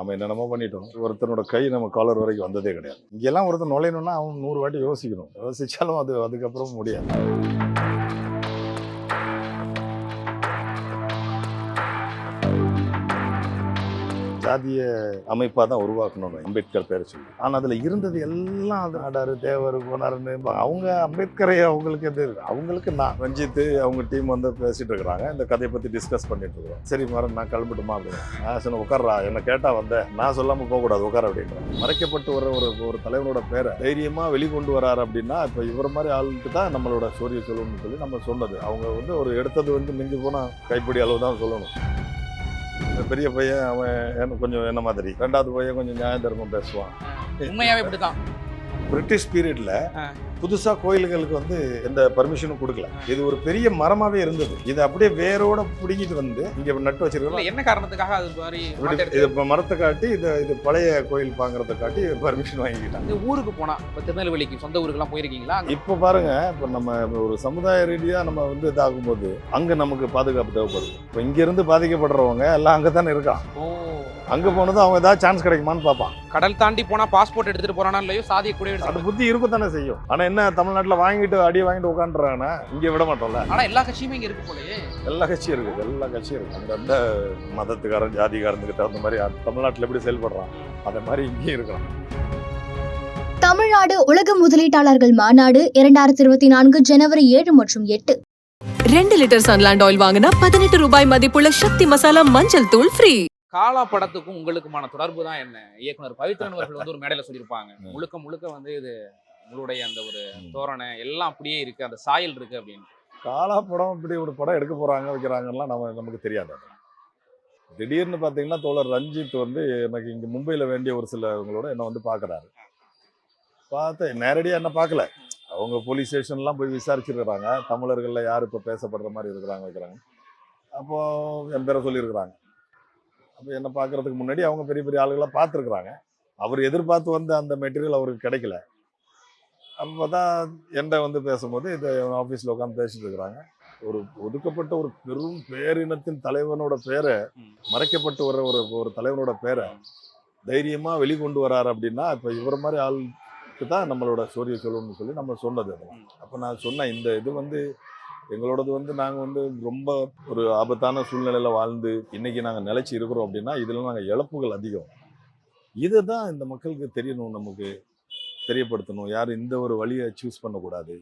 நாம என்னென்னமோ பண்ணிட்டோம். ஒருத்தனோட கை நம்ம காலர் வரைக்கும் வந்ததே கிடையாது. இங்கெல்லாம் ஒருத்தர் நுழையணும்னா அவன் நூறு வாட்டி யோசிக்கணும். யோசிச்சாலும் அது அதுக்கப்புறம் முடியாது. சாதிய அமைப்பாக தான் உருவாக்கணும் அம்பேத்கர் பேரை சொல்லி. ஆனால் அதில் இருந்தது எல்லாம் அது ஆடாரு தேவர் போனாருன்னு அவங்க அம்பேத்கரை அவங்களுக்கு எது? அவங்களுக்கு நான். ரஞ்சித் அவங்க டீம் வந்து பேசிட்டு இருக்கிறாங்க. இந்த கதையை பற்றி டிஸ்கஸ் பண்ணிட்டு இருக்கிறோம். சரி மரம் நான் கிளம்பிட்டுமா அப்படின்னு நான் சொன்ன உட்கார்றா என்னை கேட்டால் வந்தேன் நான் சொல்லாமல் போகக்கூடாது உட்கார அப்படின்றேன் மறைக்கப்பட்டு வர ஒரு ஒரு தலைவனோட பேரை தைரியமாக வெளிக்கொண்டு வராரு அப்படின்னா இப்போ இவர் மாதிரி ஆளுக்கு தான் நம்மளோட சூரிய சொல்லணும்னு சொல்லி நம்ம சொன்னது. அவங்க வந்து ஒரு எடுத்தது வந்து மிஞ்சி போனால் கைப்பிடி அளவு தான் சொல்லணும். பெரிய பையன் அவன் கொஞ்சம் என்ன மாதிரி. ரெண்டாவது பையன் கொஞ்சம் நியாய தர்மம் பேசுவான். உண்மையாவே இப்படிதான் பிரிட்டிஷ் பீரியட்ல ஆ. புதுசா கோயில்களுக்கு வந்து எந்த பர்மிஷனும் கொடுக்கல. இது ஒரு பெரிய மரமாவே இருந்தது. இது அப்படியே வேரோட பிடுங்கிட்டு வந்து இங்க நட்டு வச்சிருக்கோம். என்ன காரணத்துக்காக அது மாதிரி இது இப்ப மரத்தை காட்டி இது இது பழைய கோயில் பாங்குறத காட்டி பர்மிஷன் வாங்கிக்கிட்டாங்க. இந்த ஊருக்கு போனா இப்ப திருநெல்வேலிக்கு சொந்த ஊருக்குலாம் போயிருக்கீங்களா? அங்க? இப்ப பாருங்க இப்ப நம்ம ஒரு சமுதாய ரீதியா நம்ம வந்து இதாகும்போது அங்க நமக்கு பாதுகாப்பு தேவைப்படுது. இப்ப இங்க இருந்து பாதிக்கப்படுறவங்க எல்லாம் அங்கதானே இருக்கான். ஓ. அங்க போனதும் அவங்க ஏதாவது சான்ஸ் கிடைக்குமான்னு பார்ப்பான். கடல் தாண்டி போனா பாஸ்போர்ட் எடுத்துட்டு போறானா இல்லையோ சாதியை கூட அந்த புத்தி இருக்கத்தானே செய்யும். ஆனா என்ன தமிழ்நாட்டுல வாங்கிட்டு அடி வாங்கிட்டு உட்காந்துறாங்கன்னா இங்க விட மாட்டோம்ல. ஆனா எல்லா கட்சியுமே இங்க இருக்கு போலயே. எல்லா கட்சியும் இருக்குது எல்லா கட்சியும் இருக்கு. அந்தந்த மதத்துக்காரன் ஜாதிக்காரனுக்கு தகுந்த மாதிரி தமிழ்நாட்டுல எப்படி செயல்படுறான் அதே மாதிரி இங்கேயும் இருக்கலாம் தமிழ்நாடு உலக முதலீட்டாளர்கள் மாநாடு இரண்டாயிரத்தி இருபத்தி நான்கு ஜனவரி ஏழு மற்றும் எட்டு. ரெண்டு லிட்டர் சன்லாண்ட் ஆயில் வாங்கினா பதினெட்டு ரூபாய் மதிப்புள்ள சக்தி மசாலா மஞ்சள் தூள் ஃப்ரீ. காலா படத்துக்கும் உங்களுக்குமான தொடர்பு தான் என்ன? இயக்குனர் பவித்ரன் அவர்கள் வந்து ஒரு மேடையில சொல்லியிருப்பாங்க. முழுக்க முழுக்க வந்து இது உங்களுடைய அந்த ஒரு. தோரணை எல்லாம் அப்படியே இருக்கு அந்த சாயல் இருக்கு அப்படின்னு. காலா படம் இப்படி ஒரு படம் எடுக்க போறாங்க வைக்கிறாங்கலாம் நம்ம நமக்கு தெரியாது. திடீர்னு பார்த்தீங்கன்னா தோழர் ரஞ்சித் வந்து எனக்கு இங்க மும்பையில வேண்டிய ஒரு சிலவங்களோட என்ன வந்து பார்க்கறாரு பார்த்து நேரடியா என்ன பார்க்கல அவங்க போலீஸ் ஸ்டேஷன்லாம் போய் விசாரிச்சிருக்கிறாங்க. தமிழர்களில் யார் இப்போ பேசப்படுற மாதிரி இருக்கிறாங்க வைக்கிறாங்க. அப்போ என் பேரை சொல்லியிருக்கிறாங்க. அப்போ என்னை பார்க்கறதுக்கு முன்னாடி அவங்க பெரிய பெரிய ஆளுகளாக பார்த்துருக்குறாங்க. அவர் எதிர்பார்த்து வந்த அந்த மெட்டீரியல் அவருக்கு கிடைக்கல. அப்போ தான் என்கிட்ட வந்து பேசும்போது இதை ஆஃபீஸில் உட்காந்து பேசிட்டு இருக்கிறாங்க. ஒரு ஒதுக்கப்பட்ட ஒரு பெரும் பேரினத்தின் தலைவனோட பேரை. மறைக்கப்பட்டு வர ஒரு ஒரு தலைவனோட பேரை தைரியமாக வெளிக்கொண்டு வராரு அப்படின்னா இப்போ இவர் மாதிரி ஆளுக்கு தான் நம்மளோட ஸ்டோரியை சொல்லணும்னு சொல்லி நம்ம சொன்னது அப்போ நான் சொன்னேன் இந்த இது வந்து எங்களோடது வந்து நாங்கள் வந்து ரொம்ப ஒரு ஆபத்தான சூழ்நிலையில் வாழ்ந்து இன்னைக்கு நாங்கள் நிலைச்சி இருக்கிறோம் அப்படின்னா இதில் நாங்கள் இழப்புகள் அதிகம். இதை தான் இந்த மக்களுக்கு தெரியணும் நமக்கு. தெரியப்படுத்தணும். யாரும் இந்த ஒரு வழியை சூஸ் பண்ணக்கூடாது.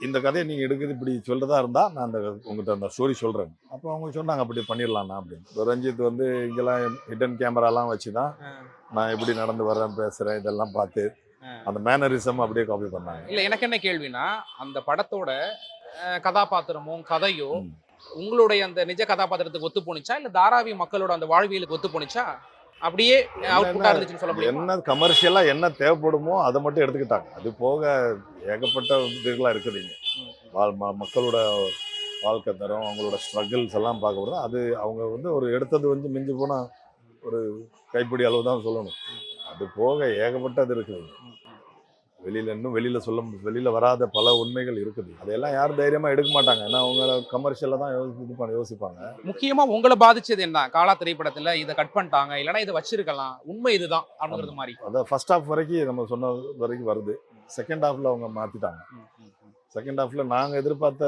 இந்த கதையை நீங்கள் எடுக்குது இப்படி சொல்கிறதா இருந்தால் நான் அந்த உங்கள்கிட்ட அந்த ஸ்டோரி சொல்கிறேன் அப்போ அவங்க சொன்னாங்க அப்படி பண்ணிடலாம்ண்ணா அப்படின்னு. ரஞ்சித் வந்து இங்கெல்லாம் ஹிடன் கேமராலாம் வச்சு தான் நான் எப்படி நடந்து வரேன் பேசுகிறேன் இதெல்லாம் பார்த்து அந்த மேனரிசம் அப்படியே காப்பி பண்ணாங்க. இல்ல எனக்கு என்ன கேள்வினா அந்த படத்தோட அஹ், கதாபாத்திரமோ கதையோ ம். உங்களுடைய அந்த நிஜ கதாபாத்திரத்துக்கு ஒத்து போணுச்சா இல்ல தாராவி மக்களோட அந்த வாழ்வியலுக்கு ஒத்து போணுச்சா அப்படியே அவுட்புட்டா இருந்துச்சுன்னு சொல்ல முடியுமா என்ன கமர்ஷியலாக என்ன தேவைப்படுமோ அதை மட்டும் எடுத்துக்கிட்டாங்க அது போக ஏகப்பட்ட இதுகளாக இருக்குது இங்கே ம், ம். வாழ் மக்களோட வாழ்க்கை தரம் அவங்களோட ஸ்ட்ரகிள்ஸ் எல்லாம் பார்க்கப்படுது அது அவங்க வந்து ஒரு எடுத்தது வந்து மிஞ்சி போனால் ஒரு கைப்பிடி அளவு தான் சொல்லணும் அது போக ஏகப்பட்டது இருக்குது. வெளியில இன்னும் வெளியில சொல்ல வெளியில வராத பல உண்மைகள் இருக்குது. அதையெல்லாம் யாரும் தைரியமா எடுக்க மாட்டாங்க. ஏன்னா அவங்க கமர்ஷியலாக தான் இது பண்ண யோசிப்பாங்க. முக்கியமா உங்களை பாதிச்சது என்ன? காலா திரைப்படத்துல இதை கட் பண்ணிட்டாங்க. இல்லைன்னா இதை வச்சிருக்கலாம். உண்மை இதுதான் அப்படிங்கிறது மாதிரி. அதான் ஃபர்ஸ்ட் ஹாஃப் வரைக்கும் நம்ம சொன்ன வரைக்கும் வருது. செகண்ட் ஹாஃப்ல அவங்க மாத்திட்டாங்க. ம், ம், ம். செகண்ட் ஹாஃப்ல நாங்க எதிர்பார்த்த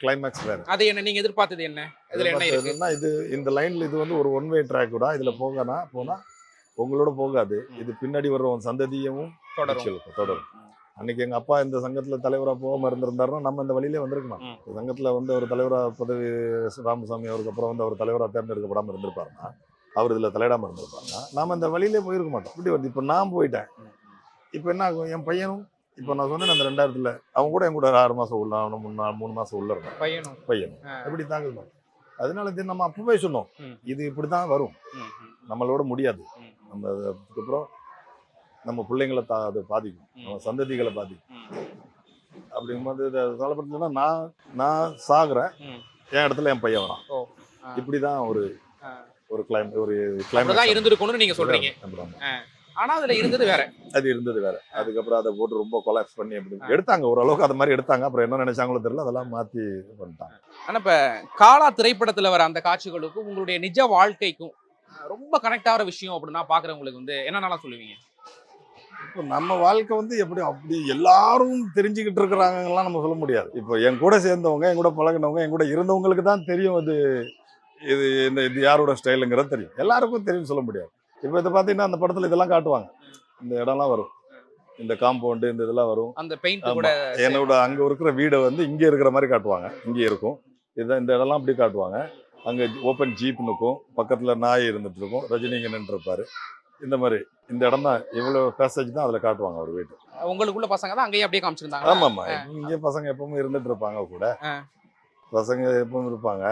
கிளைமேக்ஸ் வேற. அது என்ன? நீங்க எதிர்பார்த்தது என்ன? இதுல என்ன இருக்கு? எதிர்பார்த்ததுன்னா இது இந்த லைன்ல இது வந்து ஒரு ஒன் வே ட்ராக் கூட. இதுல போகனா போனா உங்களோட போகாது. இது பின்னாடி வர்ற உன் சந்ததியமும் தொடரும். தொடரும். அன்னைக்கு எங்க அப்பா இந்த சங்கத்துல தலைவரா போகாம இருந்திருந்தாருன்னா நம்ம இந்த வழியிலே வந்திருக்கணும் ம். இந்த சங்கத்துல வந்து ஒரு தலைவரா பதவி ராமசாமி அவருக்கு அப்புறம் வந்து அவர் தலைவரா தேர்ந்தெடுக்கப்படாம இருந்திருப்பாருன்னா அவர் இதுல தலையிடாம இருந்திருப்பாருன்னா நாம இந்த வழியிலே போயிருக்க மாட்டோம். இப்படி வருது இப்போ நான் போயிட்டேன். இப்போ என்ன ஆகும்? என் பையனும் இப்போ நான் சொன்னேன் அந்த ரெண்டாயிரத்துல அவன் கூட என் கூட ஆறு மாசம் உள்ள மூணு மூணு மாசம் உள்ள இருந்தான். பையனும். பையன் ஆ. எப்படி தாங்க அதனால இது நம்ம அப்பவே சொன்னோம். இது இப்படி தான் வரும் நம்மளோட முடியாது. நம்ம அது அதுக்கப்புறம் நம்ம பிள்ளைங்களை தா அது பாதிக்கும். நம்ம சந்ததிகளை பாதிக்கும். அப்படிங்கும்போது இதை சொல்லப்படுத்துனா நான் நான் சாகுறேன். என் இடத்துல என் பையன் வரான். இப்படிதான் ஒரு. ஒரு கிளைம் ஒரு அப்படிதான் கிளைமேட் இருந்திருக்கணும்னு நீங்க சொல்றீங்க? ஆனா அதுல இருந்தது வேற. அது இருந்தது வேற. அதுக்கப்புறம் அதை போட்டு ரொம்ப கொலாப்ஸ் பண்ணி அப்படி எடுத்தாங்க. ஓரளவுக்கு அது மாதிரி எடுத்தாங்க. அப்புறம் என்ன நினைச்சாங்களோ தெரியல. அதெல்லாம் மாத்தி பண்ணிட்டாங்க. ஆனா இப்ப காலா திரைப்படத்துல வர அந்த காட்சிகளுக்கும் உங்களுடைய நிஜ வாழ்க்கைக்கும் ரொம்ப கனெக்ட் ஆகிற விஷயம் அப்படின்னா பாக்குறவங்களுக்கு வந்து. என்னென்னலாம் சொல்லுவீங்க? இப்போ நம்ம வாழ்க்கை வந்து எப்படி அப்படி எல்லாரும் தெரிஞ்சுக்கிட்டு இருக்கிறாங்கலாம் நம்ம சொல்ல முடியாது. இப்போ என் கூட சேர்ந்தவங்க என் கூட பழகினவங்க என் கூட இருந்தவங்களுக்கு தான் தெரியும் இது இது இந்த இது யாரோட ஸ்டைலுங்கிறது தெரியும். எல்லாருக்கும் தெரியும் சொல்ல முடியாது. இப்போ இதை பார்த்தீங்கன்னா அந்த படத்தில் இதெல்லாம் காட்டுவாங்க. இந்த இடம்லாம் வரும். இந்த காம்பவுண்டு இந்த இதெல்லாம் வரும். அந்த பெயிண்ட். கூட என்னோட அங்கே இருக்கிற வீடை வந்து இங்கே இருக்கிற மாதிரி காட்டுவாங்க. இங்கே இருக்கும். இதான் இந்த இடம்லாம் அப்படி காட்டுவாங்க. அங்கே ஓப்பன் ஜீப் நிற்கும் பக்கத்தில் நாய் இருந்துட்டு இருக்கும். ரஜினிங்க நின்றுருப்பாரு இந்த மாதிரி இந்த இடம் தான் இவ்வளோ பேசேஜ் தான் அதில் காட்டுவாங்க ஒரு வீட்டு. உங்களுக்குள்ள பசங்க தான் அங்கேயே அப்படியே காமிச்சிருந்தாங்க ஆமாம்மா. இங்கே பசங்க எப்பவும் இருந்துட்டு இருப்பாங்க கூட. பசங்க எப்பவும் இருப்பாங்க.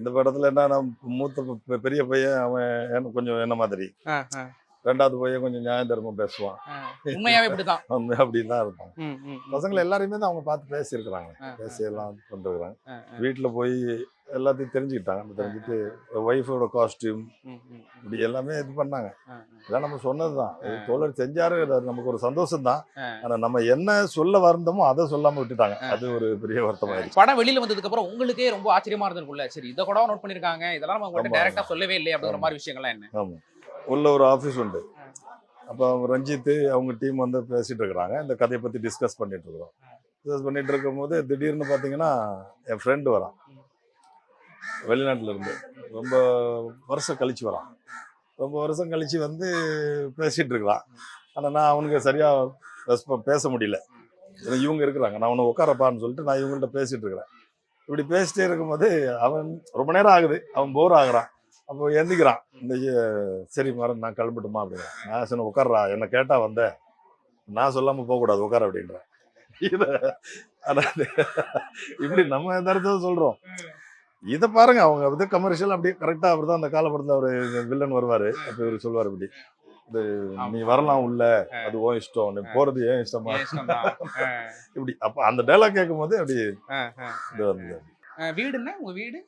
இந்த படத்துல என்ன நான் மூத்த பெரிய பையன் அவன் கொஞ்சம் என்ன மாதிரி. ரெண்டாவது பையன் கொஞ்சம் நியாய தர்மம் பேசுவான் உண்மையாவே இப்படிதான். அவன் அப்படின்னு தான் இருப்பான். பசங்களை எல்லாரையுமே தான் அவங்க பார்த்து பேசியிருக்கிறாங்க. பேசி எல்லாம் பண்ணிருக்கிறாங்க வீட்டில் போய் எல்லாத்தையும் தெரிஞ்சுக்கிட்டாங்க. தெரிஞ்சுட்டு ஒய்ஃபோட காஸ்டியூம் இப்படி எல்லாமே இது பண்ணாங்க. இதெல்லாம் நம்ம சொன்னது தான். தோழர் செஞ்சாரு அது நமக்கு ஒரு சந்தோஷம் தான் ஆ. ஆனா நம்ம என்ன சொல்ல வந்தோமோ அதை சொல்லாம விட்டுட்டாங்க. அது ஒரு பெரிய வருத்தமாயிருச்சு படம் வெளியில வந்ததுக்கு அப்புறம் உங்களுக்கே ரொம்ப ஆச்சரியமா இருந்திருக்கும்ல. சரி இதை கூட நோட் பண்ணிருக்காங்க. இதெல்லாம் நம்ம உங்கள்ட்ட ஆமா, டைரக்டா சொல்லவே இல்லையே அப்படிங்கிற. மாதிரி விஷயங்கள்லாம் என்ன? ஆமா. உள்ள ஒரு ஆஃபீஸ் உண்டு. அப்போ அவங்க ரஞ்சித் அவங்க டீம் வந்து பேசிட்டு இருக்கிறாங்க. இந்த கதையை பத்தி டிஸ்கஸ் பண்ணிட்டு இருக்கிறோம். டிஸ்கஸ் பண்ணிட்டு இருக்கும்போது திடீர்னு பார்த்தீங்கன்னா என் ஃப்ரெண்டு வரான். வெளிநாட்டில் இருந்து ரொம்ப வருஷம் கழிச்சு வரான். ரொம்ப வருஷம் கழிச்சு வந்து பேசிகிட்டு இருக்கிறான். ஆனால் நான் அவனுக்கு சரியாக ரெஸ்ப பேச முடியல. ஏன்னா இவங்க இருக்கிறாங்க. நான் அவனை உட்காரப்பான்னு சொல்லிட்டு நான் இவங்கள்ட்ட பேசிகிட்டு இருக்கிறேன். இப்படி பேசிட்டே இருக்கும்போது அவன் ரொம்ப நேரம் ஆகுது. அவன் போர் ஆகுறான். அப்போ எந்திக்கிறான். இந்த சரி மரம் நான் கிளம்பட்டுமா அப்படின்னு நான் சொன்ன உட்கார்றா. என்னை கேட்டால் வந்த. நான் சொல்லாமல் போகக்கூடாது. உட்கார அப்படின்றேன். இப்படி நம்ம எந்த இடத்துல சொல்கிறோம் இதை பாருங்க அவங்க இது கமர்ஷியல் அப்படியே கரெக்டா அவர் தான் அந்த காலப்படத்தில் அவர் வில்லன் வருவாரு. அப்போ இவர் சொல்வார் இப்படி. இது நீ வரலாம் உள்ள அது உன் இஷ்டம் நீ போறது ஏன் இஷ்டமா? இப்படி அப்ப அந்த டைலாக் கேட்கும் போது அப்படி. இது வந்து வீடுன்னா உங்க வீடு?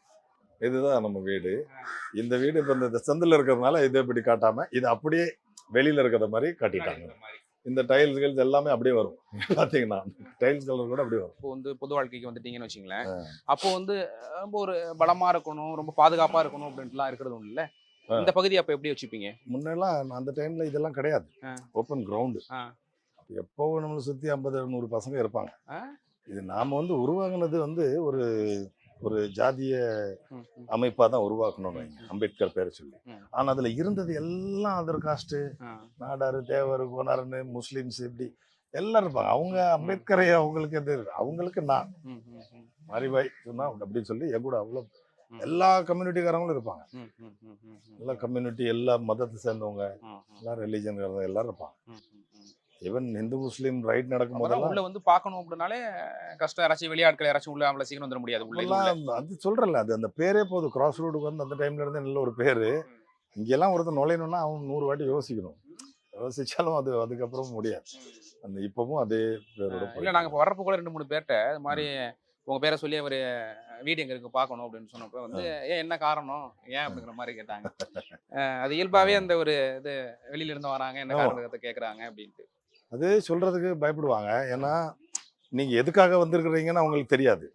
இதுதான் நம்ம வீடு. இந்த வீடு இப்போ இந்த செந்தில் இருக்கிறதுனால இதை இப்படி காட்டாம இது அப்படியே வெளியில இருக்கிற மாதிரி காட்டிட்டாங்க. இந்த டைல்ஸ்கள் எல்லாமே அப்படியே வரும். பாத்தீங்கன்னா டைல்ஸ் கலர் கூட அப்படியே வரும். இப்போ வந்து பொது வாழ்க்கைக்கு வந்துட்டீங்கன்னு வச்சுங்களேன் அப்போ வந்து ரொம்ப ஒரு பலமா இருக்கணும் ரொம்ப பாதுகாப்பா இருக்கணும் அப்படின்ட்டுலாம் இருக்கிறது இல்ல. ஆ. இந்த பகுதி அப்ப எப்படி வச்சுப்பீங்க? முன்னெல்லாம் அந்த டைம்ல இதெல்லாம் கிடையாது. ஓப்பன் கிரவுண்டு ஆ. எப்பவும் நம்மளை சுத்தி ஐம்பது நூறு பசங்க இருப்பாங்க. இது நாம வந்து உருவாக்குனது வந்து ஒரு ஒரு ஜாதிய ம், ம். அமைப்பா தான் உருவாக்கணும் அம்பேத்கர் பேரை சொல்லி. ம். ஆனா அதுல இருந்தது எல்லாம் அதர் காஸ்ட் ஆ, நாடாரு தேவர் கோனாருன்னு முஸ்லிம்ஸ் இப்படி எல்லாம் இருப்பாங்க. அவங்க அம்பேத்கரை அவங்களுக்கு எது? அவங்களுக்கு நான். மாரிபாய் சொன்னா அப்படின்னு சொல்லி என் கூட அவ்வளோ. எல்லா கம்யூனிட்டிக்காரங்களும் இருப்பாங்க. எல்லா கம்யூனிட்டி எல்லா மதத்தை சேர்ந்தவங்க எல்லா ரிலீஜன் எல்லாரும் இருப்பாங்க. ஈவன் இந்து முஸ்லீம் ரைட் நடக்கும் போதெல்லாம் உள்ள வந்து பார்க்கணும் அப்படின்னாலே கஷ்டம். யாராச்சும் வெளியாட்கள் யாராச்சும் உள்ள அவங்கள சீக்கிரம் வந்துட முடியாது. உள்ள. அது சொல்றல அது அந்த பேரே போதும். கிராஸ் ரோடுக்கு வந்து அந்த டைம்ல இருந்து நல்ல ஒரு பேரு. இங்கெல்லாம் ஒருத்தர் நுழையணும்னா அவன் நூறு வாட்டி யோசிக்கணும். யோசிச்சாலும் அது அதுக்கப்புறம் முடியாது. அந்த இப்பவும் அதே பேரோட இல்ல போயிட்டு நாங்க இப்ப வர்றப்ப கூட ரெண்டு மூணு பேர்ட்ட இது மாதிரி உங்க பேரை சொல்லி அவரு வீடு எங்க இருக்கு பார்க்கணும் அப்படின்னு சொன்னப்ப வந்து ஏன் என்ன காரணம்? ஏன் அப்படிங்கிற மாதிரி கேட்டாங்க. அது இயல்பாவே அந்த ஒரு இது வெளியில இருந்து வராங்க என்ன. காரணத்தை கேக்குறாங்க அப்படின்ட்டு. அது சொல்றதுக்கு பயப்படுவாங்க. ஏன்னா நீங்க எதுக்காக வந்திருக்கிறீங்கன்னு அவங்களுக்கு தெரியாது.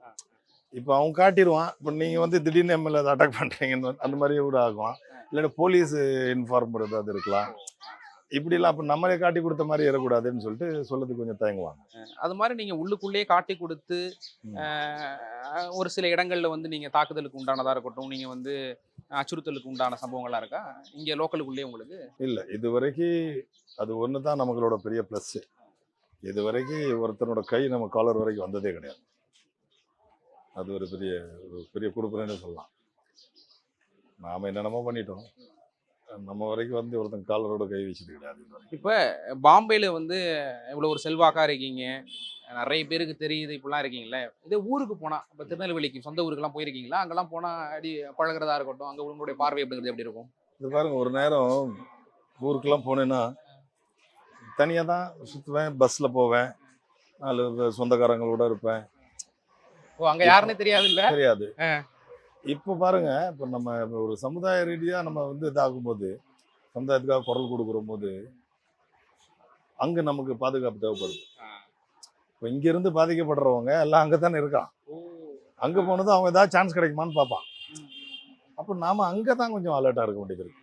இப்போ அவன் காட்டிடுவான் இப்போ நீங்க வந்து திடீர்னு எம்எல்ஏ அட்டாக் பண்றீங்கன்னு வந்து அந்த மாதிரி கூட ஆகும். இல்லைன்னா போலீஸ் இன்ஃபார்ம் பண்ணுறது அது இருக்கலாம். இப்படிலாம் அப்போ நம்மளே காட்டி கொடுத்த மாதிரி ஏறக்கூடாதுன்னு சொல்லிட்டு சொல்லதுக்கு கொஞ்சம் தயங்குவாங்க. அது மாதிரி நீங்க உள்ளுக்குள்ளேயே காட்டி கொடுத்து ஒரு சில இடங்கள்ல வந்து நீங்க தாக்குதலுக்கு உண்டானதா இருக்கட்டும் நீங்க வந்து அச்சுறுத்தலுக்கு உண்டான சம்பவங்களா இருக்கா? இங்க லோக்கலுக்குள்ளேயே உங்களுக்கு? இல்லை. இது வரைக்கும் அது ஒன்று தான் நம்மளோட பெரிய ப்ளஸ்ஸு இது வரைக்கும் ஒருத்தனோட கை நம்ம காலர் வரைக்கும் வந்ததே கிடையாது. அது ஒரு பெரிய ஒரு பெரிய கொடுப்புறேன்னு சொல்லலாம். நாம் என்னென்னமோ பண்ணிட்டோம். நம்ம வரைக்கும் வந்து ஒருத்தன் காலரோட கை வச்சது கிடையாது. இப்ப பாம்பேல வந்து இவ்வளவு ஒரு செல்வாக்கா இருக்கீங்க. நிறைய பேருக்கு தெரியுது இப்படிலாம் இருக்கீங்களே இதே ஊருக்கு போனா இப்ப திருநெல்வேலிக்கு சொந்த ஊருக்குலாம் போயிருக்கீங்களா? அங்கெல்லாம் போனா அடி பழகுறதா இருக்கட்டும் அங்க உங்களுடைய பார்வை அப்படிங்கிறது எப்படி இருக்கும்? இது பாருங்க ஒரு நேரம் ஊருக்கெல்லாம் போனேன்னா தனியாக தான் சுற்றுவேன் பஸ்ஸில் போவேன் நாலு பேர் சொந்தக்காரங்களோட இருப்பேன். ஓ அங்க யாருன்னே தெரியாது இல்ல தெரியாது. இப்போ பாருங்க இப்போ நம்ம ஒரு சமுதாய ரீதியா நம்ம வந்து இதாகும்போது சமுதாயத்துக்காக குரல் கொடுக்குற போது அங்க நமக்கு பாதுகாப்பு தேவைப்படுது. இப்போ இங்க இருந்து பாதிக்கப்படுறவங்க எல்லாம் அங்க தானே இருக்கான் அங்க போனதும் அவங்க ஏதாவது சான்ஸ் கிடைக்குமான்னு பார்ப்பான். அப்போ நாம அங்க தான் கொஞ்சம் அலர்ட்டா இருக்க வேண்டியது இருக்கு.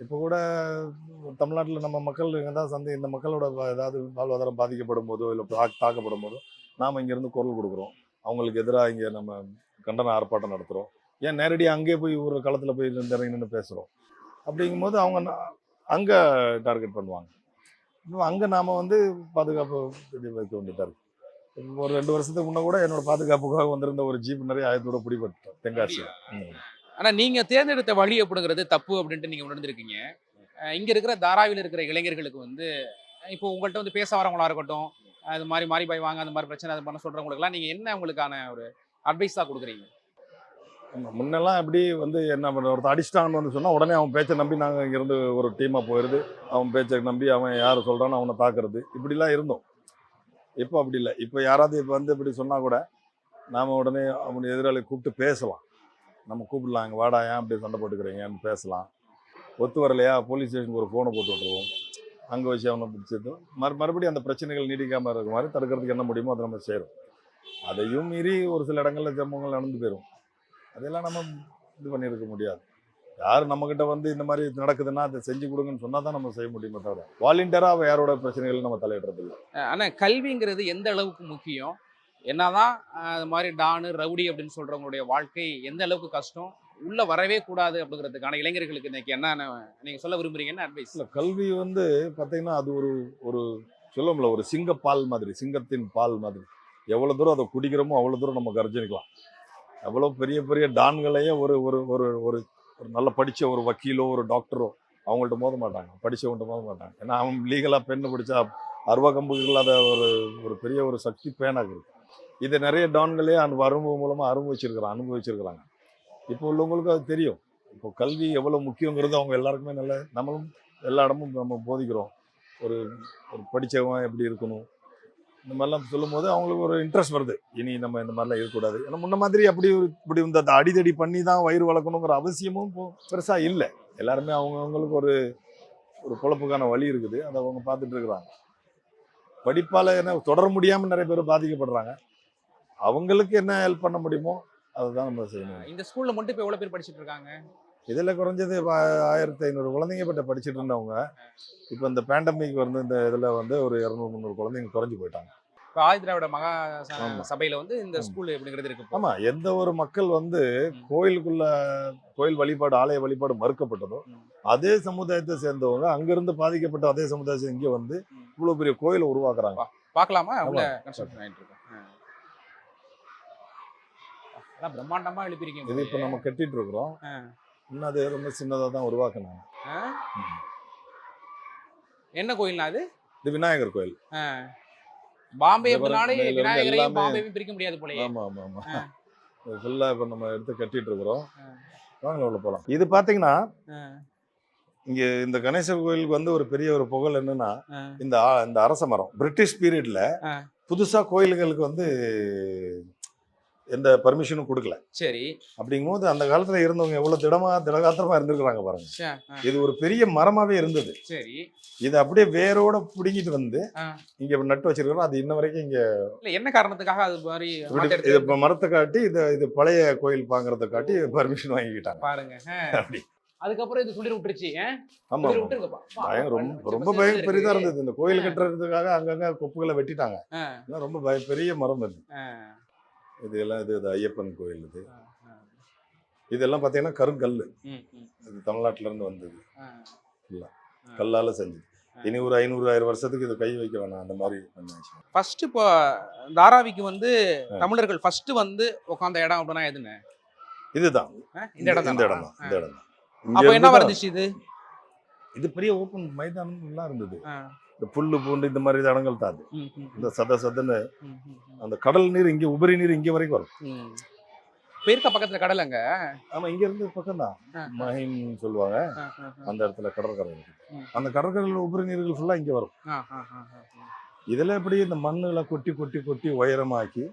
இப்போ கூட தமிழ்நாட்டில் நம்ம மக்கள் இங்கே தான் சந்தை இந்த மக்களோட ஏதாவது வாழ்வாதாரம் பாதிக்கப்படும் போதோ இல்லை தாக்கப்படும் போதோ நாம் இங்கேருந்து குரல் கொடுக்குறோம். அவங்களுக்கு எதிராக இங்கே நம்ம கண்டன ஆர்ப்பாட்டம் நடத்துகிறோம் ஏன் நேரடியாக அங்கேயே போய் ஒரு களத்தில் போய் நின்று இறங்கி நின்று பேசுகிறோம் அப்படிங்கும்போது அவங்க அங்கே டார்கெட் பண்ணுவாங்க. இன்னும் அங்கே நாம் வந்து பாதுகாப்பு இது வைக்க வேண்டியதாக இருக்குது இப்போ ஒரு ரெண்டு வருஷத்துக்கு முன்னே கூட என்னோட பாதுகாப்புக்காக வந்திருந்த ஒரு ஜீப் நிறைய ஆயத்தோட பிடிபட்டோம் தென்காசி ஆனால் நீங்கள் தேர்ந்தெடுத்த வழி அப்படிங்கிறது தப்பு அப்படின்ட்டு நீங்கள் உணர்ந்திருக்கீங்க. இங்கே இருக்கிற தாராவில் இருக்கிற இளைஞர்களுக்கு வந்து இப்போ உங்கள்கிட்ட வந்து பேச வரவங்களா இருக்கட்டும் அது மாதிரி மாறி பாய் வாங்க அந்த மாதிரி பிரச்சனை அது பண்ண சொல்கிறவங்களுக்குலாம் நீங்கள் என்ன உங்களுக்கான ஒரு அட்வைஸாக கொடுக்குறீங்க? முன்னெல்லாம் எப்படி வந்து என்ன பண்ண ஒருத்தர் அடிச்சிட்டாங்கன்னு வந்து சொன்னால் உடனே அவன் பேச்சை நம்பி நாங்கள் இங்கேருந்து ஒரு டீமாக போயிடுது அவன் பேச்சை நம்பி அவன் யார் சொல்கிறானோ அவனை தாக்குறது. இப்படிலாம் இருந்தோம். இப்போ அப்படி இல்லை. இப்போ யாராவது இப்போ வந்து இப்படி சொன்னால் கூட நாம் உடனே அவனை எதிராளி கூப்பிட்டு பேசலாம். நம்ம கூப்பிடலாம் இங்கே வாடா ஏன் அப்படி சண்டை போட்டுக்கிறீங்கன்னு பேசலாம். ஒத்து வரலையா? போலீஸ் ஸ்டேஷனுக்கு ஒரு ஃபோனை போட்டு விட்ருவோம் அங்கே வச்சு அவனை பிடிச்சதும் மறு மறுபடியும் அந்த பிரச்சனைகள் நீடிக்காமல் இருக்க மாதிரி தடுக்கிறதுக்கு என்ன முடியுமோ அதை நம்ம செய்கிறோம் அதையும் மீறி ஒரு சில இடங்களில் சம்பவங்கள் நடந்து போயிடும் அதெல்லாம் நம்ம இது பண்ணியிருக்க முடியாது. யார் நம்மக்கிட்ட வந்து இந்த மாதிரி நடக்குதுன்னா அதை செஞ்சு கொடுங்கன்னு சொன்னால் தான் நம்ம செய்ய முடியுமே தவிர வாலண்டியராக யாரோட பிரச்சனைகள் நம்ம தலையிடுறது இல்லை ஆனால் கல்விங்கிறது எந்த அளவுக்கு முக்கியம்? என்னதான் அஹ் அது மாதிரி டானு ரவுடி அப்படின்னு சொல்றவங்களுடைய வாழ்க்கை எந்த அளவுக்கு கஷ்டம் உள்ள வரவே கூடாது அப்படிங்கிறதுக்கான இளைஞர்களுக்கு இன்னைக்கு என்ன நீங்க சொல்ல விரும்புறீங்கன்னு அட்வைஸ் இல்லை கல்வி வந்து பார்த்தீங்கன்னா அது ஒரு ஒரு சொல்லுவோம்ல ஒரு சிங்கப்பால் மாதிரி சிங்கத்தின் பால் மாதிரி. எவ்வளோ தூரம் அதை குடிக்கிறோமோ அவ்வளோ தூரம் நம்ம கர்ஜனிக்கலாம். எவ்வளோ பெரிய பெரிய டான்களையே ஒரு ஒரு ஒரு ஒரு ஒரு நல்ல படித்த ஒரு வக்கீலோ ஒரு டாக்டரோ அவங்கள்ட்ட மோத மாட்டாங்க. படித்தவங்கள்ட்ட மோத மாட்டாங்க. ஏன்னா அவன் லீகலாக பெண்ணு பிடிச்சா அருவா கம்புகள் இல்லாத ஒரு ஒரு பெரிய ஒரு சக்தி பேனாக இருக்குது இதை நிறைய டான்களே அந்த வரம்பு மூலமாக அனுபவிச்சிருக்கிறாங்க அனுபவிச்சிருக்கிறாங்க. இப்போ உள்ளவங்களுக்கு அது தெரியும். இப்போ கல்வி எவ்வளோ முக்கியங்கிறது அவங்க எல்லாருக்குமே நல்ல நம்மளும் எல்லா இடமும் நம்ம போதிக்கிறோம். ஒரு ஒரு படித்தவன் எப்படி இருக்கணும்? இந்த மாதிரிலாம் சொல்லும்போது அவங்களுக்கு ஒரு இன்ட்ரெஸ்ட் வருது. இனி நம்ம இந்த மாதிரிலாம் இருக்கக்கூடாது. ஏன்னா முன்ன மாதிரி அப்படி இப்படி இந்த அடிதடி பண்ணி தான் வயிறு வளர்க்கணுங்கிற அவசியமும் இப்போ பெருசாக இல்லை. எல்லாருமே அவங்கவுங்களுக்கு ஒரு ஒரு குழப்புக்கான வழி இருக்குது. அதை அவங்க பார்த்துட்டு இருக்கிறாங்க. படிப்பால் என்ன தொடர முடியாமல் நிறைய பேர் பாதிக்கப்படுறாங்க. அவங்களுக்கு என்ன ஹெல்ப் பண்ண முடியுமோ அதை தான் நம்ம செய்யணும் இந்த ஸ்கூல்ல மட்டும் இப்போ எவ்வளவு பேர் படிச்சிட்டு இருக்காங்க இதில் குறைஞ்சது ஆயிரத்தி ஐநூறு குழந்தைங்க பட்ட படிச்சுட்டு இருந்தவங்க இப்போ இந்த பேண்டமிக் வந்து இந்த இதில் வந்து ஒரு இரநூறு முந்நூறு குழந்தைங்க குறைஞ்சு போயிட்டாங்க இப்போ ஆதி திராவிட மகா. சபையில வந்து இந்த. ஸ்கூல் அப்படிங்கிறது இருக்கு. ஆமாம் எந்த ஒரு மக்கள் வந்து கோயிலுக்குள்ள கோயில் வழிபாடு ஆலய வழிபாடு மறுக்கப்பட்டதோ. அதே சமுதாயத்தை சேர்ந்தவங்க அங்கிருந்து பாதிக்கப்பட்ட அதே சமுதாயத்தை இங்கே வந்து. இவ்வளோ பெரிய கோயிலை உருவாக்குறாங்க பார்க்கலாமா ஆமா. கன்ஸ்ட்ரக்ஷன் ஆயிட்டு இருக்கு ஆ. அதான் பிரம்மாண்டமா எழுப்பியிருக்கீங்க இது இப்போ நம்ம கட்டிட்டு இருக்கிறோம். இன்னும் அது ரொம்ப சின்னதாக தான் உருவாக்குனாங்க ஆ? ம். என்ன கோயில்னா அது இது விநாயகர் கோயில். பாம்பே இருந்து விநாயகரையும் பாம்பேயும் பிரிக்க முடியாது போலயே ஆமாம் ஆமாம் ஆமாம் ஆ. இது ஃபுல்லாக இப்போ நம்ம எடுத்து கட்டிட்டு இருக்கிறோம். வாங்க உள்ள போகலாம் இது பார்த்தீங்கன்னா. இங்கே இந்த கணேசர் கோயிலுக்கு வந்து ஒரு பெரிய ஒரு புகழ் என்னன்னா. இந்த இந்த அரச மரம் பிரிட்டிஷ் பீரியட்ல ஆ. புதுசா கோயில்களுக்கு வந்து எந்த பர்மிஷனும் கொடுக்கல. சரி. அப்படிங்கும்போது அந்த காலத்துல இருந்தவங்க எவ்வளவு திடமா திடகாத்திரமா இருந்திருக்கிறாங்க பாருங்க. இது ஒரு பெரிய மரமாவே இருந்தது. சரி. இதை அப்படியே வேரோட பிடுங்கிட்டு வந்து. இங்க நட்டு வச்சிருக்கிறோம். அது இன்ன வரைக்கும் இங்க என்ன காரணத்துக்காக அது மாதிரி இது மரத்தை காட்டி இது இது பழைய கோயில் பாங்குறத காட்டி பர்மிஷன் வாங்கிக்கிட்டாங்க. பாருங்க. அப்படி. அதுக்கப்புறம் இது துளிர் விட்டுருச்சு? ஆமா பயம் ரொம்ப ரொம்ப பயம் இருக்கு. பெரிதா இருந்தது. இந்த கோயில். கட்டுறதுக்காக அங்கங்க கொப்புகளை வெட்டிட்டாங்க. ரொம்ப பெரிய மரம் ஆ. இது எல்லாம் இது இது ஐயப்பன் கோயில் இது. இதெல்லாம் பார்த்தீங்கன்னா கருங்கல். இது தமிழ்நாட்டுல இருந்து வந்தது. இல்ல. கல்லால செஞ்சது. இனி ஒரு ஐநூறு ஆயிரம் வருஷத்துக்கு இது கை வைக்க வேணாம். அந்த மாதிரி ஃபர்ஸ்ட் இப்போ தாராவிக்கு வந்து தமிழர்கள் ஃபர்ஸ்ட் வந்து உட்காந்த இடம் அப்படின்னா எதுன்னு? இதுதான்? இந்த இடம் இந்த இடம் தான் இந்த இடம் தான். என்ன இருந்துச்சு இது? இது பெரிய ஓப்பன் மைதானம் எல்லாம் இருந்தது. இந்த புல்லு பூண்டு இந்த மாதிரி இடங்கள் ம். இந்த சத சதன்னு. அந்த கடல் நீர் இங்க உபரி நீர் இங்க வரைக்கும் வரும் இருக்க பக்கத்துல கடல் அங்க ஆமா இங்க இருந்து பக்கம் தான் சொல்லுவாங்க. அந்த இடத்துல கடற்கரை. அந்த கடற்கரையில் உபரி நீர்கள் ஃபுல்லா இங்க வரும். இதுல எப்படி இந்த மண்ணுல கொட்டி கொட்டி கொட்டி உயரமாக்கி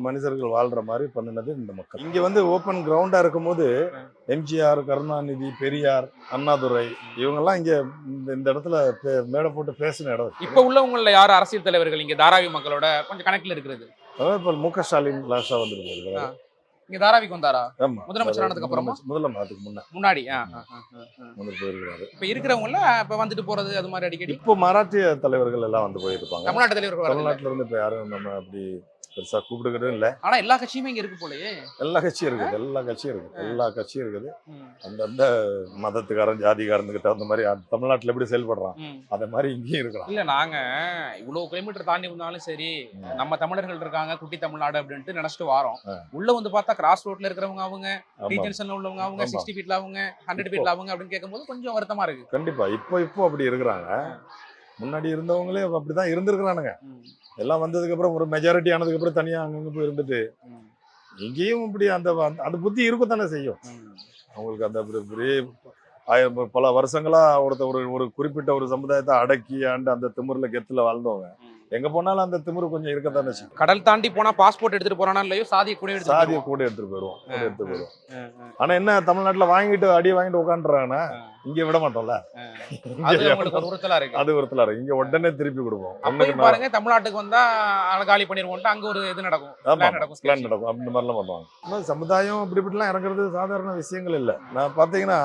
மனிதர்கள் வாழ்ற மாதிரி பண்ணினது இந்த மக்கள். இங்க வந்து ஓப்பன் கிரவுண்டா இருக்கும்போது எம்ஜிஆர் கருணாநிதி பெரியார் அண்ணாதுரை இவங்கெல்லாம் இங்க இந்த இந்த இடத்துல மேடை போட்டு பேசின இடம். இப்ப உள்ளவங்கள யார் அரசியல் தலைவர்கள்? இங்க தாராவி மக்களோட கொஞ்சம் கணக்குல இருக்கிறது. இப்போ மு க. ஸ்டாலின் லாஸ்டா வந்திருக்காரு. இங்க தாராவிக்கு வந்தாரா? ஆமா. முதலமைச்சர் ஆனதுக்கு அப்புறமா? முதலமைச்சர் முன்னாடி. ஆ. வந்து போயிருக்கிறாரு இப்ப இருக்கிறவங்கள இப்ப வந்துட்டு போறது அது மாதிரி அடிக்கடி? இப்போ மராட்டிய தலைவர்கள் எல்லாம் வந்து போயிருப்பாங்க. தமிழ்நாட்டு தலைவர்கள். தமிழ்நாட்டுல இருந்து இப்போ யாரும் நம்ம அப்படி பெருசா கூப்பிடுக்கிறதும் இல்ல. ஆனா எல்லா கட்சியுமே இங்க இருக்கு போலயே. எல்லா கட்சியும் இருக்குது எல்லா கட்சியும் இருக்குது எல்லா கட்சியும் இருக்குது. அந்தந்த மதத்துக்காரன் ஜாதிக்காரனுக்கு தகுந்த மாதிரி தமிழ்நாட்டுல எப்படி செயல்படுறான். அதே மாதிரி இங்கேயும் இருக்கலாம் இல்ல நாங்க இவ்வளவு கிலோமீட்டர் தாண்டி வந்தாலும் சரி நம்ம தமிழர்கள் இருக்காங்க குட்டி தமிழ்நாடு அப்படின்ட்டு நினைச்சிட்டு வாரோம். உள்ள வந்து பார்த்தா கிராஸ் ரோட்ல இருக்கிறவங்க அவங்க டீடென்ஷன்ல உள்ளவங்க அவங்க. சிக்ஸ்டி ஃபீட்ல அவங்க ஹண்ட்ரட் ஃபீட்ல அவங்க அப்படின்னு கேட்கும்போது கொஞ்சம் வருத்தமா இருக்கு. கண்டிப்பா. இப்போ இப்போ அப்படி இருக்கிறாங்க. முன்னாடி இருந்தவங்களே அப்படிதான் இருந்திருக்கிறானுங்க. எல்லாம் வந்ததுக்கு அப்புறம் ஒரு மெஜாரிட்டி ஆனதுக்கு அப்புறம் தனியா அங்கங்க போய் இருந்துட்டு இங்கேயும் இப்படி அந்த அந்த- புத்தி இருக்கும் தானே செய்யும். அவங்களுக்கு அந்த பெரிய- பல வருஷங்களா ஒருத்த ஒரு ஒரு குறிப்பிட்ட ஒரு சமுதாயத்தை அடக்கி ஆண்டு அந்த திமிர்ல கெத்துல வாழ்ந்தவங்க. எங்க போனாலும் அந்த திமிரு கொஞ்சம் இருக்கத்தானே செய்யும் கடல் தாண்டி போனா பாஸ்போர்ட் எடுத்துட்டு போறானா இல்லையோ? சாதியை கூட எடுத்துட்டு சாதியை. கூட எடுத்துட்டு போயிடுவோம். கூட போயிடுவோம். ஆ, ஆ, ஆனா என்ன தமிழ்நாட்டுல வாங்கிட்டு அடி வாங்கிட்டு உட்காந்துறாங்கன்னா. இங்க விட மாட்டோம்ல? அது அவங்களுக்கு ஒரு உறுத்தலா இருக்கு. ஒருத்தல இங்க உடனே திருப்பி கொடுப்போம். மேல பாருங்க தமிழ்நாட்டுக்கு வந்தா ஆளை காலி பண்ணிருவோம்ட்டு அங்க ஒரு இது நடக்கும். நடக்கும் பிளான். நடக்கும். அப்படி மாதிரிலாம் பண்ணுவாங்க. சமுதாயம் இப்படி இப்படிலாம் இறங்குறது சாதாரண விஷயங்கள் இல்லை. நான் பார்த்தீங்கன்னா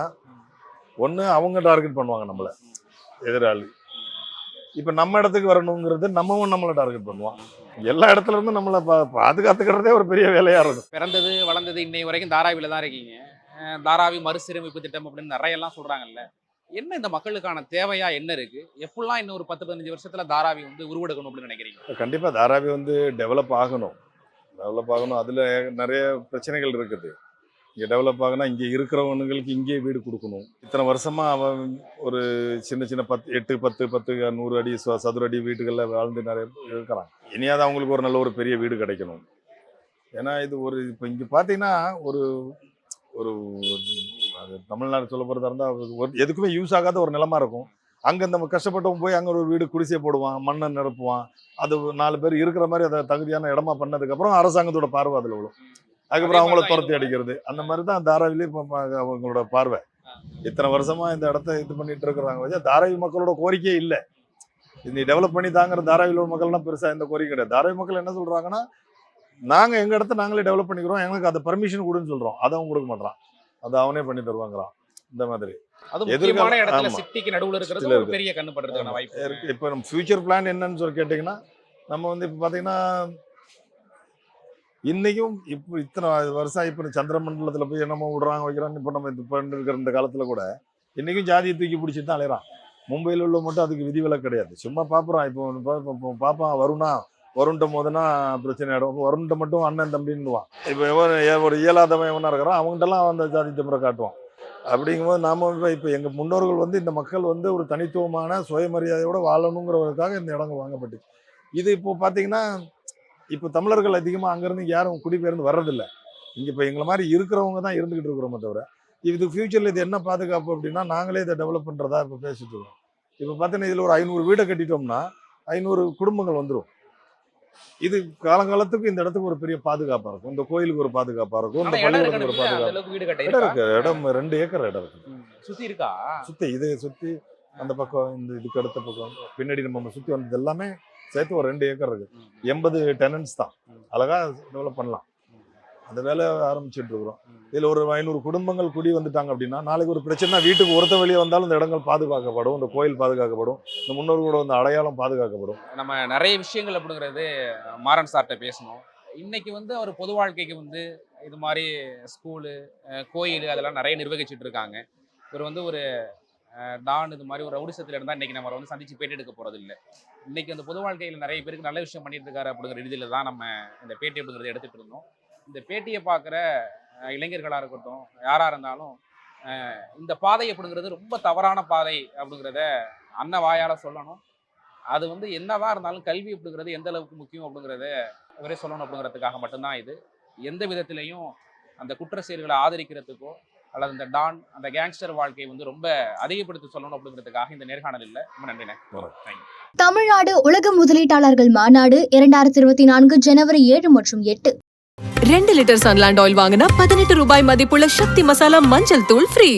ஒண்ணு அவங்க டார்கெட் பண்ணுவாங்க நம்மள. எதிராளி. இப்ப நம்ம இடத்துக்கு வரணுங்கிறது நம்மவும் நம்மளை டார்கெட் பண்ணுவான். எல்லா இடத்துல இருந்தும் நம்மளை பா பாதுகாத்துக்கிறதே ஒரு பெரிய வேலையா இருக்கும். பிறந்தது வளர்ந்தது இன்னை வரைக்கும் தாராவில தான் இருக்கீங்க. தாராவி மறுசீரமைப்பு திட்டம் அப்படின்னு நிறைய எல்லாம் சொல்றாங்கல்ல. என்ன இந்த மக்களுக்கான தேவையா என்ன இருக்கு? எப்படிலாம் இன்னும் ஒரு பத்து பதினஞ்சு வருஷத்துல தாராவி வந்து உருவெடுக்கணும் அப்படின்னு நினைக்கிறீங்க? கண்டிப்பா தாராவி வந்து டெவலப் ஆகணும். டெவலப் ஆகணும். அதுல நிறைய பிரச்சனைகள் இருக்குது. இங்கே டெவலப் ஆகினா இங்கே இருக்கிறவங்களுக்கு இங்கேயே வீடு கொடுக்கணும். இத்தனை வருஷமாக அவன் ஒரு சின்ன சின்ன பத்து எட்டு பத்து பத்து நூறு அடி ச- சதுர அடி வீடுகளில் வாழ்ந்து நிறைய இருக்கிறாங்க. இனியாவது அவங்களுக்கு ஒரு நல்ல ஒரு பெரிய வீடு கிடைக்கணும். ஏன்னா இது ஒரு இப்போ இங்கே பார்த்தீங்கன்னா ஒரு ஒரு அது தமிழ்நாடு சொல்ல போகிறதா இருந்தால் ஒரு எதுக்குமே யூஸ் ஆகாத ஒரு நிலமா இருக்கும். அங்கே நம்ம கஷ்டப்பட்டவங்க போய் அங்கே ஒரு வீடு குடிசை போடுவான் மண்ணை நிரப்புவான். அது நாலு பேர் இருக்கிற மாதிரி அதை தகுதியான இடமா பண்ணதுக்கப்புறம் அரசாங்கத்தோட பார்வை அதில் விழும். அதுக்கப்புறம் அதே அவங்கள துரத்தி அடிக்கிறது. அந்த மாதிரி தான் தாராவிலே அவங்களோட பார்வை. இத்தனை வருஷமா இந்த இடத்த இது பண்ணிட்டு இருக்கிறாங்க வச்சா தாராவி மக்களோட கோரிக்கையே இல்லை. நீ டெவலப் பண்ணி தாங்கிற தாராவியில் உள்ள மக்கள்லாம் பெருசா இந்த கோரிக்கை கிடையாது. தாராவி மக்கள் என்ன சொல்றாங்கன்னா நாங்க எங்க இடத்த நாங்களே டெவலப் பண்ணிக்கிறோம். எங்களுக்கு அந்த பர்மிஷன் கொடுன்னு சொல்றோம். அதை அவன் கொடுக்க மாட்டான் அதை அவனே பண்ணி தருவாங்கிறான். இந்த மாதிரி. அது இப்போ நம்ம ஃபியூச்சர் பிளான் என்னன்னு சொல்லி கேட்டிங்கன்னா நம்ம வந்து இப்போ பார்த்தீங்கன்னா இன்னைக்கும் இப்போ இத்தனை வருஷம் இப்போ சந்திரமண்டலத்தில் போய் என்னமோ விடுறாங்க வைக்கிறாங்க. இப்போ நம்ம இப்போ இருக்கிற இந்த காலத்தில் கூட இன்னைக்கும் ஜாதியை தூக்கி பிடிச்சிட்டு தான் அலையிறான். மும்பையில் உள்ள மட்டும் அதுக்கு விதிவிலக்கு கிடையாது. சும்மா பார்ப்புறான் இப்போ பாப்பான் பார்ப்பான் வருணா வருண்ட போதுனா பிரச்சனை ஆகிடும் வருண்ட மட்டும் அண்ணன் தம்பின்னுவான். இப்போ எவன் ஒரு இயலாதவன் எவனா இருக்கிறான் அவங்கள்ட்டலாம் அந்த ஜாதி திமுறை காட்டுவான். அப்படிங்கும்போது நாம இப்போ இப்போ எங்கள் முன்னோர்கள் வந்து இந்த மக்கள் வந்து ஒரு தனித்துவமான சுயமரியாதையோட வாழணுங்கிறதுக்காக இந்த இடங்கள் வாங்கப்பட்டு இது இப்போ பார்த்தீங்கன்னா இப்போ தமிழர்கள் அதிகமாக அங்கேருந்து யாரும் குடிபெயர்ந்து வர்றதில்ல. இங்கே இப்போ எங்களை மாதிரி இருக்கிறவங்க தான் இருந்துகிட்டு இருக்கிறோமே தவிர இது ஃபியூச்சரில் இது என்ன பாதுகாப்பு அப்படின்னா நாங்களே இதை டெவலப் பண்ணுறதா இப்போ பேசிட்டு இருக்கோம். இப்போ பார்த்தீங்கன்னா இதில் ஒரு ஐநூறு வீடை கட்டிட்டோம்னா ஐநூறு குடும்பங்கள் வந்துடும் இது காலங்காலத்துக்கு இந்த இடத்துக்கு ஒரு பெரிய பாதுகாப்பாக இருக்கும். இந்த கோயிலுக்கு ஒரு பாதுகாப்பாக இருக்கும். இந்த பள்ளிக்கூடத்துக்கு ஒரு பாதுகாப்பு இடம் இருக்கா? இடம் ரெண்டு ஏக்கர் இடம் இருக்கு. சுத்தி இருக்கா? சுத்தி இதை சுத்தி அந்த பக்கம் இந்த இதுக்கு அடுத்த பக்கம். பின்னாடி நம்ம சுத்தி வந்தது எல்லாமே சேர்த்து ஒரு ரெண்டு ஏக்கர் இருக்கு. எண்பது டெனன்ஸ் தான். அழகா டெவலப் பண்ணலாம். அந்த வேலையை ஆரம்பிச்சுட்டு இருக்கிறோம். இதுல ஒரு ஐநூறு குடும்பங்கள் குடி வந்துட்டாங்க அப்படின்னா நாளைக்கு ஒரு பிரச்சனை வீட்டுக்கு ஒருத்த வெளியே வந்தாலும் இந்த இடங்கள் பாதுகாக்கப்படும் இந்த கோயில் பாதுகாக்கப்படும் இந்த முன்னோர்களோட இந்த அடையாளம் பாதுகாக்கப்படும் நம்ம நிறைய விஷயங்கள் அப்படிங்கிறது மாறன் சார்கிட்ட பேசணும் இன்னைக்கு வந்து அவர் பொது வாழ்க்கைக்கு வந்து இது மாதிரி ஸ்கூலு கோயில் அதெல்லாம் நிறைய நிர்வகிச்சுட்டு இருக்காங்க இவர் வந்து ஒரு டான் இது மாதிரி ஒரு ரவுடிசத்தில் இருந்தால் இன்றைக்கி நம்ம வந்து சந்தித்து பேட்டி எடுக்க போகிறது இல்லை இன்றைக்கி அந்த பொது வாழ்க்கையில் நிறைய பேருக்கு நல்ல விஷயம் பண்ணிட்டு இருக்காரு அப்படிங்கிற இதில் தான் நம்ம இந்த பேட்டி அப்படிங்கிறத எடுத்துகிட்டு இருந்தோம். இந்த பேட்டியை பார்க்குற இளைஞர்களாக இருக்கட்டும் யாராக இருந்தாலும் இந்த பாதை அப்படிங்கிறது ரொம்ப தவறான பாதை அப்படிங்கிறத அன்ன வாயால் சொல்லணும். அது வந்து என்னதான் இருந்தாலும் கல்வி அப்படிங்கிறது எந்த அளவுக்கு முக்கியம் அப்படிங்கிறத இவரே சொல்லணும் அப்படிங்கிறதுக்காக மட்டும்தான் இது. எந்த விதத்திலையும் அந்த குற்ற செயல்களை ஆதரிக்கிறதுக்கோ அல்லது இந்த டான் அந்த கேங்ஸ்டர் வாழ்க்கையை வந்து ரொம்ப அதிகப்படுத்தி சொல்லணும் அப்படிங்கிறதுக்காக இந்த நேர்காணல் இல்லை. ரொம்ப you. தமிழ்நாடு உலக முதலீட்டாளர்கள் மாநாடு இரண்டாயிரத்தி இருபத்தி நான்கு ஜனவரி ஏழு மற்றும் எட்டு. ரெண்டு லிட்டர் சன்லாண்ட் ஆயில் வாங்கினா பதினெட்டு ரூபாய் மதிப்புள்ள சக்தி மசாலா மஞ்சள் தூள் ஃப்ரீ.